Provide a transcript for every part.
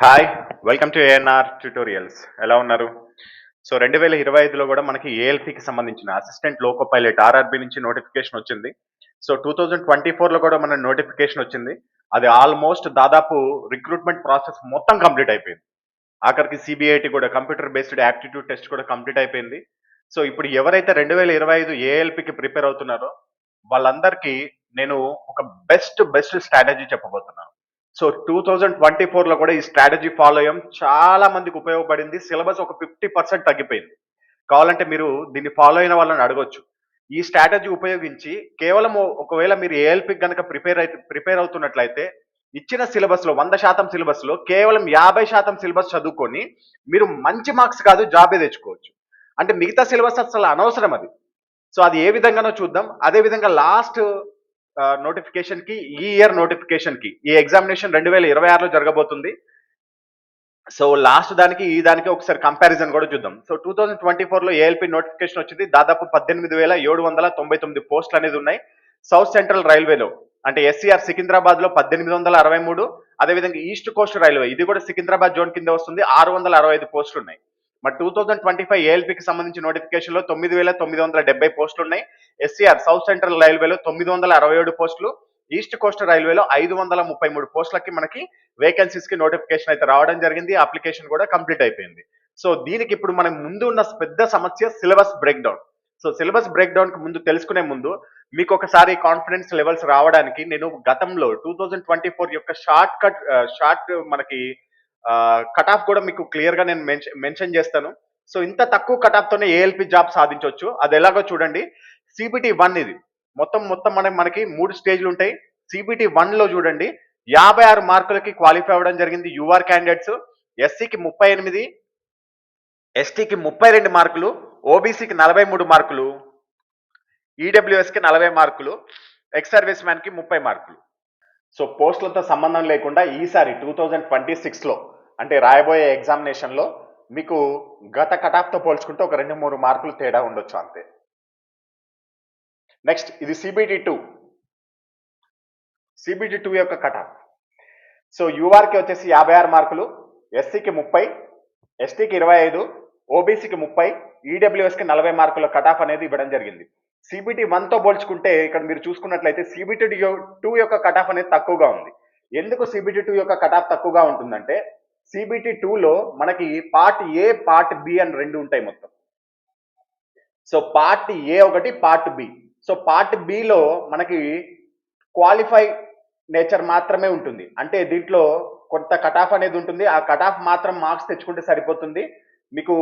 Hi welcome to ANR tutorials ఎలా ఉన్నారు? So రెండు వేల ఇరవై ఐదులో కూడా మనకి ఏఎల్పికి సంబంధించిన అసిస్టెంట్ లోకో పైలట్ ఆర్ఆర్బి నుంచి నోటిఫికేషన్ వచ్చింది. సో టూ థౌజండ్ ట్వంటీ ఫోర్లో కూడా మన నోటిఫికేషన్ వచ్చింది. అది ఆల్మోస్ట్ దాదాపు రిక్రూట్మెంట్ ప్రాసెస్ మొత్తం కంప్లీట్ అయిపోయింది. ఆఖరికి సిబిఐటి కూడా కంప్యూటర్ బేస్డ్ యాప్టిట్యూడ్ టెస్ట్ కూడా కంప్లీట్ అయిపోయింది. సో ఇప్పుడు ఎవరైతే రెండు వేల ఇరవై ఐదు ఏఎల్పికి ప్రిపేర్ అవుతున్నారో వాళ్ళందరికీ నేను ఒక బెస్ట్ బెస్ట్ స్ట్రాటజీ చెప్పబోతున్నాను సో టూ థౌజండ్ ట్వంటీ ఫోర్లో కూడా ఈ స్ట్రాటజీ ఫాలో అయ్యాం. చాలా మందికి ఉపయోగపడింది. సిలబస్ ఒక ఫిఫ్టీ పర్సెంట్ తగ్గిపోయింది. కావాలంటే మీరు దీన్ని ఫాలో అయిన వాళ్ళని అడగొచ్చు. ఈ స్ట్రాటజీ ఉపయోగించి కేవలం ఒకవేళ మీరు ఏఎల్పి కనుక ప్రిపేర్ అయితే ప్రిపేర్ అవుతున్నట్లయితే ఇచ్చిన సిలబస్లో వంద శాతం సిలబస్లో కేవలం యాభై శాతం సిలబస్ చదువుకొని మీరు మంచి మార్క్స్ కాదు జాబే తెచ్చుకోవచ్చు. అంటే మిగతా సిలబస్ అసలు అనవసరం అది. సో అది ఏ విధంగానో చూద్దాం. అదే విధంగా లాస్ట్ నోటిఫికేషన్కి ఈ ఇయర్ నోటిఫికేషన్కి ఈ ఎగ్జామినేషన్ రెండు వేల ఇరవై ఆరులో జరగబోతుంది. సో లాస్ట్ దానికి ఈ దానికి ఒకసారి కంపారిజన్ కూడా చూద్దాం. సో టూ థౌజండ్ ట్వంటీ ఫోర్లో ఏఎల్పి నోటిఫికేషన్ వచ్చింది. దాదాపు పద్దెనిమిది వేల ఏడు వందల తొంభై తొమ్మిది పోస్టులు అనేది ఉన్నాయి. సౌత్ సెంట్రల్ రైల్వేలో అంటే ఎస్సీఆర్ సికింద్రాబాద్లో పద్దెనిమిది వందల అరవై మూడు అదేవిధంగా ఈస్ట్ కోస్ట్ రైల్వే ఇది కూడా సికింద్రాబాద్ జోన్ కింద వస్తుంది. ఆరు వందల అరవై ఐదు పోస్టులు ఉన్నాయి. మరి టూ థౌసండ్ ట్వంటీ ఫైవ్ ఏఎల్పికి సంబంధించి నోటిఫికేషన్లో తొమ్మిది వేల తొమ్మిది వందల డెబ్బై పోస్టులు ఉన్నాయి. ఎస్సీఆర్ సౌత్ సెంట్రల్ రైల్వేలో తొమ్మిది వందల అరవై ఏడు పోస్టులు. ఈస్ట్ కోస్ట్ రైల్వేలో ఐదు వందల ముప్పై మూడు పోస్టులకి మనకి వేకెన్సీస్కి నోటిఫికేషన్ అయితే రావడం జరిగింది. అప్లికేషన్ కూడా కంప్లీట్ అయిపోయింది. సో దీనికి ఇప్పుడు మనం ముందు ఉన్న పెద్ద సమస్య syllabus break down so syllabus బ్రేక్ డౌన్కి ముందు తెలుసుకునే ముందు మీకు ఒకసారి కాన్ఫిడెన్స్ లెవెల్స్ రావడానికి నేను గతంలో టూ థౌజండ్ ట్వంటీ ఫోర్ యొక్క షార్ట్ కట్ షార్ట్ మనకి కట్ ఆఫ్ కూడా మీకు క్లియర్గా నేను మెన్షన్ చేస్తాను. సో ఇంత తక్కువ కట్ ఆఫ్ తోనే ఏఎల్పి జాబ్ సాధించవచ్చు. అది ఎలాగో చూడండి. సిబిటి వన్ ఇది. మొత్తం మొత్తం మన మనకి మూడు స్టేజ్లు ఉంటాయి. సిబిటి వన్లో చూడండి. యాభై ఆరు మార్కులకి క్వాలిఫై అవ్వడం జరిగింది యూఆర్ క్యాండిడేట్స్ ఎస్సీకి ముప్పై ఎనిమిది ఎస్టీకి ముప్పై రెండు మార్కులు ఓబీసీకి నలభై మూడు మార్కులు ఈడబ్ల్యూఎస్కి నలభై మార్కులు ఎక్స్ సర్వీస్ మ్యాన్కి ముప్పై మార్కులు. సో పోస్టులతో సంబంధం లేకుండా ఈసారి టూ థౌజండ్ ట్వంటీ సిక్స్లో అంటే రాయబోయే ఎగ్జామినేషన్లో మీకు గత కటాఫ్తో పోల్చుకుంటే ఒక రెండు మూడు మార్కులు తేడా ఉండొచ్చు అంతే. నెక్స్ట్ ఇది సిబిటి టూ సిబిటి టూ యొక్క కటాఫ్. సో యూఆర్కి వచ్చేసి యాభై ఆరు మార్కులు ఎస్సీకి ముప్పై ఎస్టీకి ఇరవై ఐదు ఓబీసీకి ముప్పై ఈడబ్ల్యూఎస్కి నలభై మార్కుల కటాఫ్ అనేది ఇవ్వడం జరిగింది. సిబిటి వన్తో పోల్చుకుంటే ఇక్కడ మీరు చూసుకున్నట్లయితే సిబిటి టూ యొక్క కటాఫ్ అనేది తక్కువగా ఉంది. ఎందుకు సిబిటి టూ యొక్క కటాఫ్ తక్కువగా ఉంటుందంటే సిబిటి టూలో మనకి పార్ట్ ఏ పార్ట్ బి అని రెండు ఉంటాయి మొత్తం. సో పార్ట్ ఏ ఒకటి పార్ట్ బి సో పార్ట్ బిలో మనకి క్వాలిఫై నేచర్ మాత్రమే ఉంటుంది. అంటే దీంట్లో కొంత కటాఫ్ అనేది ఉంటుంది. ఆ కటాఫ్ మాత్రం మార్క్స్ తెచ్చుకుంటే సరిపోతుంది. మీకు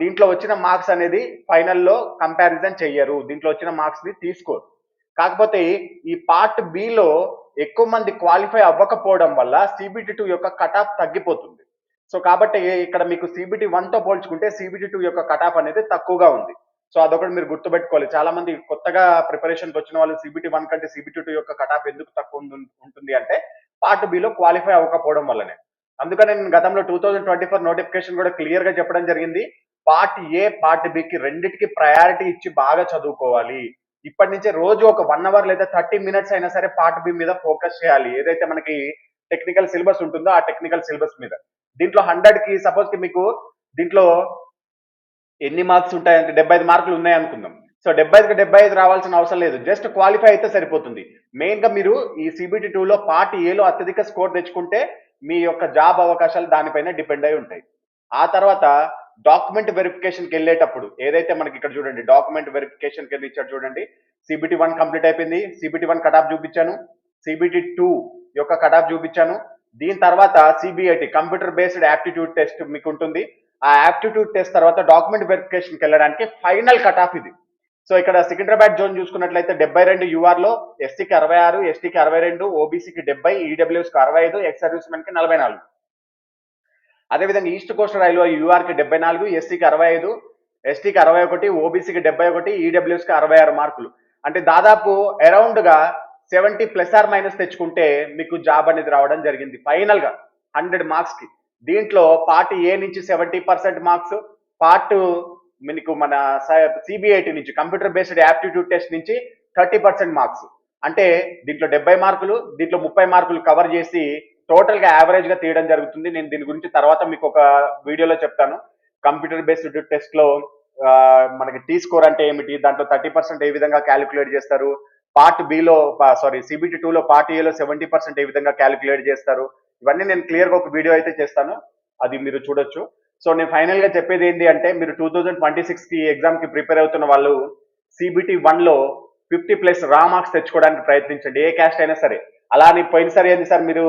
దీంట్లో వచ్చిన మార్క్స్ అనేది ఫైనల్లో కంపారిజన్ చెయ్యరు. దీంట్లో వచ్చిన మార్క్స్ని తీసుకోరు. కాకపోతే ఈ పార్ట్ బిలో ఎక్కువ మంది క్వాలిఫై అవ్వకపోవడం వల్ల సిబిటి టూ యొక్క కటాఫ్ తగ్గిపోతుంది. సో కాబట్టి ఇక్కడ మీకు సిబిటి వన్తో పోల్చుకుంటే సిబిటి టూ యొక్క కటాఫ్ అనేది తక్కువగా ఉంది. సో అదొకటి మీరు గుర్తుపెట్టుకోవాలి. చాలా మంది కొత్తగా ప్రిపరేషన్కి వచ్చిన వాళ్ళు సిబిటి వన్ కంటే సిబిటి టూ యొక్క కటాఫ్ ఎందుకు తక్కువ ఉంటుంది అంటే పార్ట్ బిలో క్వాలిఫై అవ్వకపోవడం వల్లనే. అందుకని నేను గతంలో two thousand twenty four notification కూడా క్లియర్గా చెప్పడం జరిగింది. పార్ట్ ఏ పార్ట్ బికి రెండింటికి ప్రయారిటీ ఇచ్చి బాగా చదువుకోవాలి. ఇప్పటి నుంచే రోజు ఒక వన్ అవర్ లేదా థర్టీ మినిట్స్ అయినా సరే పార్ట్ బి మీద ఫోకస్ చేయాలి. ఏదైతే మనకి టెక్నికల్ సిలబస్ ఉంటుందో ఆ టెక్నికల్ సిలబస్ మీద. దీంట్లో హండ్రెడ్కి సపోజ్కి మీకు దీంట్లో ఎన్ని మార్క్స్ ఉంటాయంటే డెబ్బై ఐదు మార్కులు ఉన్నాయి అనుకుందాం. సో డెబ్బై ఐదుకి డెబ్బై ఐదు రావాల్సిన అవసరం లేదు. జస్ట్ క్వాలిఫై అయితే సరిపోతుంది. మెయిన్గా మీరు ఈ సిబిటి టూలో పార్ట్ ఏలో అత్యధిక స్కోర్ తెచ్చుకుంటే మీ యొక్క జాబ్ అవకాశాలు దానిపైన డిపెండ్ అయి ఉంటాయి. ఆ తర్వాత డాక్యుమెంట్ వెరిఫికేషన్కి వెళ్ళేటప్పుడు ఏదైతే మనకి ఇక్కడ చూడండి డాక్యుమెంట్ వెరిఫికేషన్కి వెళ్ళి ఇచ్చాడు చూడండి సిబిటి వన్ కంప్లీట్ అయిపోయింది సిబిటి వన్ కటాఫ్ చూపించాను సిబిటి టూ యొక్క కటాఫ్ చూపించాను దీని తర్వాత CBIT computer based aptitude test మీకు ఉంటుంది ఆ యాప్టిట్యూడ్ టెస్ట్ తర్వాత డాక్యుమెంట్ వెరిఫికేషన్కి వెళ్ళడానికి ఫైనల్ కటాఫ్ ఇది. సో ఇక్కడ సికింద్రాబాద్ జోన్ చూసుకున్నట్లయితే డెబ్బై రెండు యూఆర్లో ఎస్టీకి అరవై ఆరు ఎస్టీకి అరవై రెండు ఓబీసీకి డెబ్బై ఈడబ్ల్యూఎస్కి అరవై ఐదు ఎక్స్ సర్వీస్ మెన్కి నలభై నాలుగు. అదేవిధంగా ఈస్ట్ కోస్ట్ రైల్వే యూఆర్కి డెబ్బై నాలుగు ఎస్సీకి అరవై ఐదు ఎస్టీకి అరవై ఒకటి ఓబీసీకి డెబ్బై ఒకటి ఈడబ్ల్యూఎస్కి అరవై ఆరు మార్కులు. అంటే దాదాపు అరౌండ్గా సెవెంటీ ప్లస్ ఆర్ మైనస్ తెచ్చుకుంటే మీకు జాబ్ అనేది రావడం జరిగింది. ఫైనల్గా హండ్రెడ్ మార్క్స్కి దీంట్లో పార్ట్ ఏ నుంచి సెవెంటీ పర్సెంట్ మార్క్స్ పార్ట్ మీకు మన సిబిఐటి నుంచి కంప్యూటర్ బేస్డ్ యాప్టిట్యూడ్ టెస్ట్ నుంచి థర్టీ పర్సెంట్ మార్క్స్ అంటే దీంట్లో డెబ్బై మార్కులు దీంట్లో ముప్పై మార్కులు కవర్ చేసి టోటల్గా యావరేజ్గా తీయడం జరుగుతుంది. నేను దీని గురించి తర్వాత మీకు ఒక వీడియోలో చెప్తాను. కంప్యూటర్ బేస్డ్ టెస్ట్లో మనకి టీ స్కోర్ అంటే ఏమిటి? దాంట్లో థర్టీ పర్సెంట్ ఏ విధంగా క్యాలిక్యులేట్ చేస్తారు? పార్ట్ బిలో సారీ సిబిటి టూ లో పార్ట్ ఏలో సెవెంటీ పర్సెంట్ ఏ విధంగా క్యాలిక్యులేట్ చేస్తారు? ఇవన్నీ నేను క్లియర్గా ఒక వీడియో అయితే చేస్తాను. అది మీరు చూడొచ్చు. సో నేను ఫైనల్గా చెప్పేది ఏంటి అంటే మీరు టూ థౌజండ్ ట్వంటీ సిక్స్కి ఎగ్జామ్కి ప్రిపేర్ అవుతున్న వాళ్ళు సిబిటి వన్లో ఫిఫ్టీ ప్లస్ రా మార్క్స్ తెచ్చుకోవడానికి ప్రయత్నించండి. ఏ క్యాస్ట్ అయినా సరే. అలా అని పోయినసారి ఏంది సార్ మీరు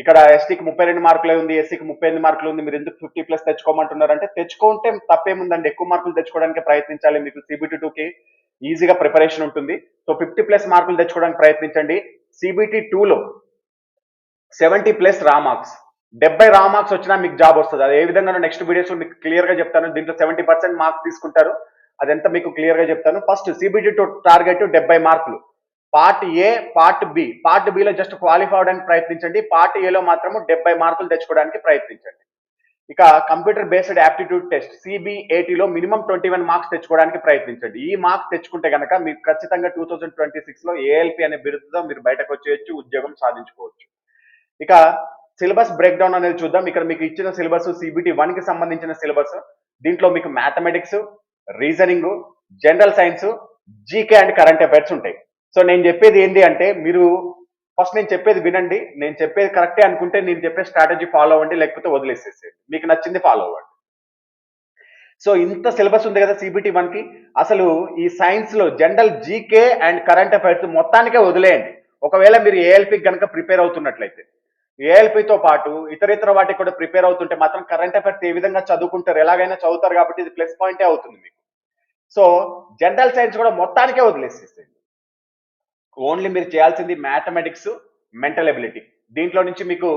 ఇక్కడ ఎస్టీకి ముప్పై రెండు మార్కులే ఉంది ఎస్సీకి ముప్పై ఎనిమిది మార్కులు ఉంది మీరు ఎందుకు ఫిఫ్టీ ప్లస్ తెచ్చుకోమంటున్నారు అంటే తెచ్చుకుంటే తప్పేముందండి ఎక్కువ మార్కులు తెచ్చుకోవడానికి ప్రయత్నించాలి మీకు సిబిటీ టూకి. ఈజీగా ప్రిపరేషన్ ఉంటుంది. సో ఫిఫ్టీ ప్లస్ మార్కులు తెచ్చుకోవడానికి ప్రయత్నించండి. సిబిటీ టూలో సెవెంటీ ప్లస్ రా మార్క్స్. డెబ్బై రా మార్క్స్ వచ్చినా మీకు జాబ్ వస్తుంది. అది ఏ విధంగా నెక్స్ట్ వీడియోస్ మీకు క్లియర్గా చెప్తాను. దీంట్లో సెవెంటీ పర్సెంట్ మార్క్స్ తీసుకుంటారు. అదంతా మీకు క్లియర్గా చెప్తాను. ఫస్ట్ సిబిటీ టూ టార్గెట్ డెబ్బై మార్కులు. Part A part B part below just qualify అవడానికి ప్రయత్నించండి. పార్ట్ ఏలో మాత్రము డెబ్బై మార్కులు తెచ్చుకోవడానికి ప్రయత్నించండి. ఇక కంప్యూటర్ బేస్డ్ యాప్టిట్యూడ్ టెస్ట్ సిబిఏటీలో మినిమం ట్వంటీ వన్ మార్క్స్ తెచ్చుకోవడానికి ప్రయత్నించండి. ఈ మార్క్స్ తెచ్చుకుంటే కనుక మీరు ఖచ్చితంగా టూ థౌజండ్ ట్వంటీ సిక్స్లో ఏఎల్పి అనే బిరుదుతో మీరు బయటకు వచ్చేయచ్చు ఉద్యోగం సాధించుకోవచ్చు. ఇక సిలబస్ బ్రేక్ డౌన్ అనేది చూద్దాం. ఇక్కడ మీకు ఇచ్చిన సిలబస్ సిబిటి వన్కి సంబంధించిన సిలబస్ దీంట్లో మీకు mathematics reasoning general science GK and current affairs ఉంటాయి. సో నేను చెప్పేది ఏంటి అంటే మీరు ఫస్ట్ నేను చెప్పేది వినండి. నేను చెప్పేది కరెక్టే అనుకుంటే నేను చెప్పే స్ట్రాటజీ ఫాలో అవ్వండి లేకపోతే వదిలేసేసేయండి. మీకు నచ్చింది ఫాలో అవ్వండి. సో ఇంత సిలబస్ ఉంది కదా సిబిటి వన్కి అసలు ఈ సైన్స్లో general GK and current affairs మొత్తానికే వదిలేయండి. ఒకవేళ మీరు ఏఎల్పి కనుక ప్రిపేర్ అవుతున్నట్లయితే. ఏఎల్పితో పాటు ఇతర ఇతర వాటికి కూడా ప్రిపేర్ అవుతుంటే మాత్రం కరెంట్ అఫైర్స్ ఏ విధంగా చదువుకుంటారు ఎలాగైనా చదువుతారు కాబట్టి ఇది ప్లస్ పాయింటే అవుతుంది మీకు. సో జనరల్ సైన్స్ కూడా మొత్తానికే వదిలేసేసేయండి. ఓన్లీ మీరు చేయాల్సింది మ్యాథమెటిక్స్ మెంటల్ ఎబిలిటీ. దీంట్లో నుంచి మీకు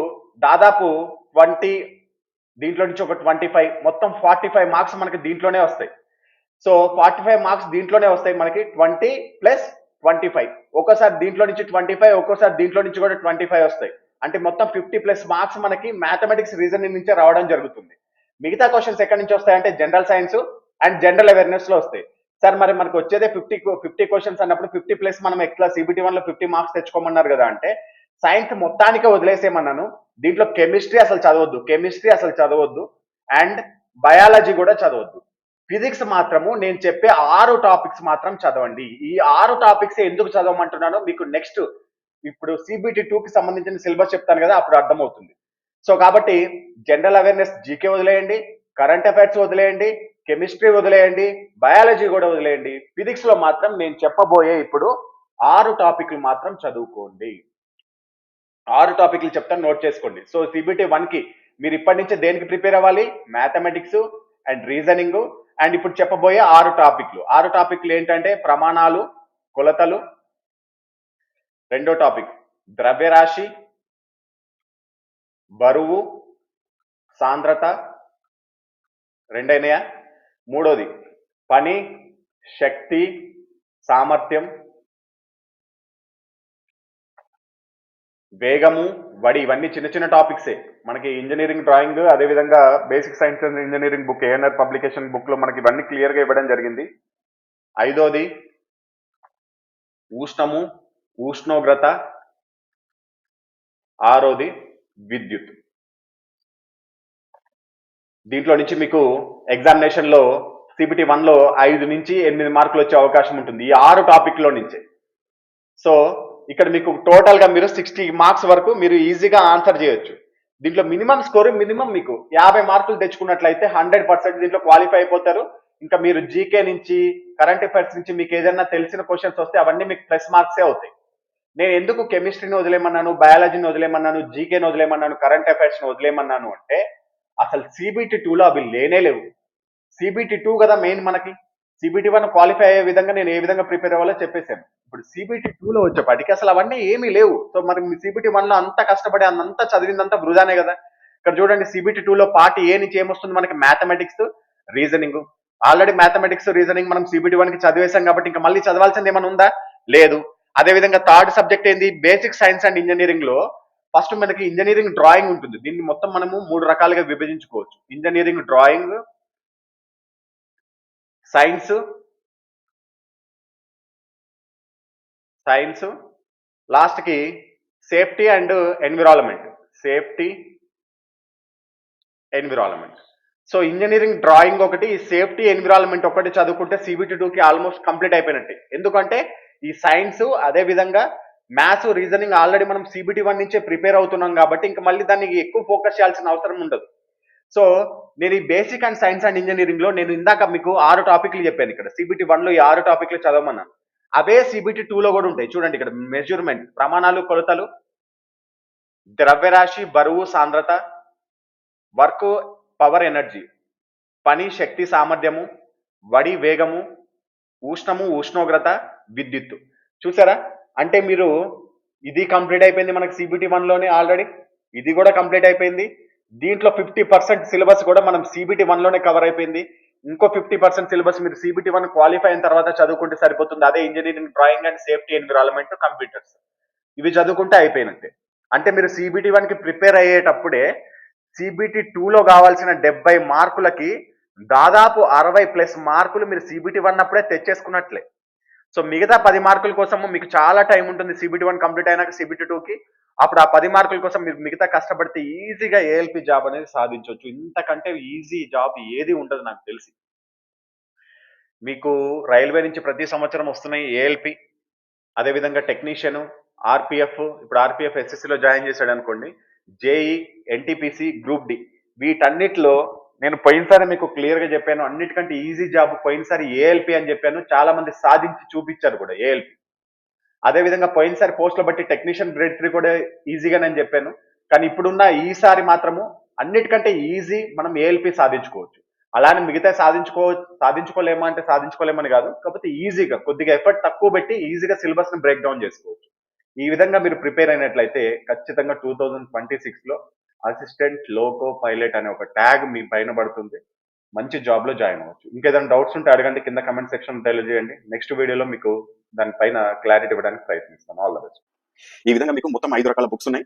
దాదాపు ట్వంటీ దీంట్లో నుంచి ఒక ట్వంటీ ఫైవ్ మొత్తం ఫార్టీ ఫైవ్ మార్క్స్ మనకి దీంట్లోనే వస్తాయి. సో ఫార్టీ ఫైవ్ మార్క్స్ దీంట్లోనే వస్తాయి మనకి ట్వంటీ ప్లస్ ట్వంటీ ఫైవ్. ఒక్కోసారి దీంట్లో నుంచి ట్వంటీ ఫైవ్ ఒక్కోసారి దీంట్లో నుంచి కూడా ట్వంటీ ఫైవ్ వస్తాయి. అంటే మొత్తం ఫిఫ్టీ ప్లస్ మార్క్స్ మనకి మ్యాథమెటిక్స్ రీజనింగ్ నుంచే రావడం జరుగుతుంది. మిగతా క్వశ్చన్స్ ఎక్కడి నుంచి వస్తాయంటే జనరల్ సైన్స్ అండ్ జనరల్ అవేర్నెస్లో వస్తాయి. సార్ మరి మనకు వచ్చేదే ఫిఫ్టీ ఫిఫ్టీ క్వశ్చన్స్ అన్నప్పుడు ఫిఫ్టీ ప్లస్ మనం ఎట్లా సిబిటీ వన్లో ఫిఫ్టీ మార్క్స్ తెచ్చుకోమన్నారు కదా అంటే సైన్స్ మొత్తానికే వదిలేసేమన్నాను దీంట్లో కెమిస్ట్రీ అసలు చదవద్దు. కెమిస్ట్రీ అసలు చదవద్దు. అండ్ బయాలజీ కూడా చదవద్దు. ఫిజిక్స్ మాత్రము నేను చెప్పే ఆరు టాపిక్స్ మాత్రం చదవండి. ఈ ఆరు టాపిక్స్ ఎందుకు చదవమంటున్నానో మీకు నెక్స్ట్ ఇప్పుడు సిబిటి కి సంబంధించిన సిలబస్ చెప్తాను కదా అప్పుడు అర్థమవుతుంది. సో కాబట్టి జనరల్ అవేర్నెస్ జీకే వదిలేయండి. కరెంట్ అఫైర్స్ వదిలేయండి. కెమిస్ట్రీ వదిలేయండి బయాలజీ కూడా వదిలేయండి. ఫిజిక్స్లో మాత్రం నేను చెప్పబోయే ఇప్పుడు ఆరు టాపిక్లు మాత్రం చదువుకోండి. ఆరు టాపిక్లు చెప్తాను నోట్ చేసుకోండి. సో సిబిటీ వన్కి మీరు ఇప్పటి నుంచి దేనికి ప్రిపేర్ అవ్వాలి? మ్యాథమెటిక్స్ అండ్ రీజనింగ్ అండ్ ఇప్పుడు చెప్పబోయే ఆరు టాపిక్లు. ఆరు టాపిక్లు ఏంటంటే ప్రమాణాలు కొలతలు. రెండో టాపిక్ ద్రవ్యరాశి బరువు సాంద్రత. రెండైనయా? మూడోది పని శక్తి సామర్థ్యం వేగము వడి ఇవన్నీ చిన్న చిన్న టాపిక్సే. మనకి ఇంజనీరింగ్ డ్రాయింగ్ అదేవిధంగా basic science and engineering book ANR publication బుక్లో మనకి ఇవన్నీ క్లియర్గా ఇవ్వడం జరిగింది. ఐదోది ఉష్ణము ఉష్ణోగ్రత. ఆరోది విద్యుత్. దీంట్లో నుంచి మీకు ఎగ్జామినేషన్లో సిబిటి వన్లో ఐదు నుంచి ఎనిమిది మార్కులు వచ్చే అవకాశం ఉంటుంది. ఈ ఆరు టాపిక్లో నుంచి. సో ఇక్కడ మీకు టోటల్గా మీరు సిక్స్టీ మార్క్స్ వరకు మీరు ఈజీగా ఆన్సర్ చేయొచ్చు. దీంట్లో మినిమం స్కోర్ మినిమం మీకు యాభై మార్కులు తెచ్చుకున్నట్లయితే హండ్రెడ్ పర్సెంట్ దీంట్లో క్వాలిఫై అయిపోతారు. ఇంకా మీరు జీకే నుంచి కరెంట్ అఫైర్స్ నుంచి మీకు ఏదైనా తెలిసిన క్వశ్చన్స్ వస్తే అవన్నీ మీకు ప్లస్ మార్క్సే అవుతాయి. నేను ఎందుకు కెమిస్ట్రీని వదిలేమన్నాను బయాలజీని వదిలేమన్నాను జీకేని వదిలేమన్నాను కరెంట్ అఫైర్స్ని వదిలేయమన్నాను వదిలేమన్నాను అంటే అసలు సిబిటి టూలో అవి లేనే లేవు. సిబిటి టూ కదా మెయిన్ మనకి. సిబిటి వన్ క్వాలిఫై అయ్యే విధంగా నేను ఏ విధంగా ప్రిపేర్ అవ్వాలో చెప్పేశాను. ఇప్పుడు సిబిటి టూలో వచ్చేపాటికి అసలు అవన్నీ ఏమీ లేవు. సో మరి సిబిటి వన్లో అంత కష్టపడి అంతా చదివిందంతా వృధానే కదా. ఇక్కడ చూడండి సిబిటి టూలో పార్ట్ ఏ నుంచి ఏమొస్తుంది మనకి? Mathematics reasoning already mathematics reasoning మనం సిబిటి వన్కి చదివేశాం కాబట్టి ఇంకా మళ్ళీ చదవాల్సింది ఏమైనా ఉందా? లేదు. అదేవిధంగా థర్డ్ సబ్జెక్ట్ ఏంది? బేసిక్ సైన్స్ అండ్ ఇంజనీరింగ్లో ఫస్ట్ మనకి ఇంజనీరింగ్ డ్రాయింగ్ ఉంటుంది. దీన్ని మొత్తం మనము మూడు రకాలుగా విభజించుకోవచ్చు. ఇంజనీరింగ్ డ్రాయింగ్ సైన్స్ సైన్స్ లాస్ట్కి safety and environment. Safety environment. So engineering drawing ఒకటి సేఫ్టీ ఎన్విరాన్మెంట్ ఒకటి చదువుకుంటే సిబిటి టూకి ఆల్మోస్ట్ కంప్లీట్ అయిపోయినట్టే. ఎందుకంటే ఈ సైన్స్ అదే విధంగా మ్యాథ్స్ రీజనింగ్ ఆల్రెడీ మనం సిబిటి వన్ నుంచే ప్రిపేర్ అవుతున్నాం కాబట్టి ఇంకా మళ్ళీ దానికి ఎక్కువ ఫోకస్ చేయాల్సిన అవసరం ఉండదు. సో నేను ఈ బేసిక్ అండ్ సైన్స్ అండ్ ఇంజనీరింగ్లో నేను ఇందాక మీకు ఆరు టాపిక్లు చెప్పాను ఇక్కడ. సిబిటి వన్లో ఈ ఆరు టాపిక్లు చదవమన్నాను. అవే సిబిటి లో కూడా ఉంటాయి. చూడండి ఇక్కడ మెజర్మెంట్ ప్రమాణాలు కొలతలు ద్రవ్యరాశి బరువు సాంద్రత వర్క్ పవర్ ఎనర్జీ పని శక్తి సామర్థ్యము వడి వేగము ఉష్ణము ఉష్ణోగ్రత విద్యుత్తు. చూసారా? అంటే మీరు ఇది కంప్లీట్ అయిపోయింది మనకి సిబిటి వన్లోనే ఆల్రెడీ ఇది కూడా కంప్లీట్ అయిపోయింది. దీంట్లో ఫిఫ్టీ పర్సెంట్ సిలబస్ కూడా మనం సిబిటి వన్లోనే కవర్ అయిపోయింది. ఇంకో ఫిఫ్టీ పర్సెంట్ సిలబస్ మీరు సిబిటి వన్ క్వాలిఫై అయిన తర్వాత చదువుకుంటే సరిపోతుంది. అదే engineering drawing and safety environment computers ఇవి చదువుకుంటే అయిపోయినట్టే. అంటే మీరు సిబిటి వన్కి ప్రిపేర్ అయ్యేటప్పుడే సిబిటి టూలో కావాల్సిన డెబ్బై మార్కులకి దాదాపు అరవై ప్లస్ మార్కులు మీరు సిబిటి వన్ అప్పుడే తెచ్చేసుకున్నట్లే. సో మిగతా పది మార్కుల కోసం మీకు చాలా టైం ఉంటుంది. సిబిటి వన్ కంప్లీట్ అయినాక సిబిటి టూకి అప్పుడు ఆ పది మార్కుల కోసం మీరు మిగతా కష్టపడితే ఈజీగా ఏఎల్పి జాబ్ అనేది సాధించవచ్చు. ఇంతకంటే ఈజీ జాబ్ ఏది ఉండదు నాకు తెలిసి. మీకు రైల్వే నుంచి ప్రతి సంవత్సరం వస్తున్నాయి ఏఎల్పి అదేవిధంగా టెక్నీషియన్ ఆర్పిఎఫ్ ఇప్పుడు ఆర్పిఎఫ్ ఎస్ఎస్సిలో జాయిన్ చేశాడు అనుకోండి. జేఈ ఎన్టీపీసీ గ్రూప్ డి వీటన్నిటిలో నేను పోయినసారి మీకు క్లియర్గా చెప్పాను అన్నిటికంటే ఈజీ జాబ్ పోయినసారి ఏఎల్పి అని చెప్పాను చాలా మంది సాధించి చూపించారు కూడా ఏఎల్పి అదేవిధంగా పోయినసారి పోస్టులు బట్టి టెక్నీషియన్ గ్రేడ్ త్రీ కూడా ఈజీగా నేను చెప్పాను. కానీ ఇప్పుడున్న ఈసారి మాత్రము అన్నిటికంటే ఈజీ మనం ఏఎల్పి సాధించుకోవచ్చు. అలానే మిగతా సాధించుకో సాధించుకోలేమా అంటే సాధించుకోలేమని కాదు కాకపోతే ఈజీగా కొద్దిగా ఎఫర్ట్ తక్కువ పెట్టి ఈజీగా సిలబస్ని బ్రేక్ డౌన్ చేసుకోవచ్చు. ఈ విధంగా మీరు ప్రిపేర్ అయినట్లయితే ఖచ్చితంగా టూ థౌజండ్ ట్వంటీ సిక్స్లో అసిస్టెంట్ లోకో పైలట్ అనే ఒక ట్యాగ్ మీ పైన పడుతుంది. మంచి జాబ్లో జాయిన్ అవ్వచ్చు. ఇంకేదైనా డౌట్స్ ఉంటే అడగండి కింద కమెంట్ సెక్షన్ తెలియజేయండి. నెక్స్ట్ వీడియోలో మీకు దానిపైన క్లారిటీ ఇవ్వడానికి ప్రయత్నిస్తాను. All the best. ఈ విధంగా మీకు మొత్తం ఐదు రకాల బుక్స్ ఉన్నాయి.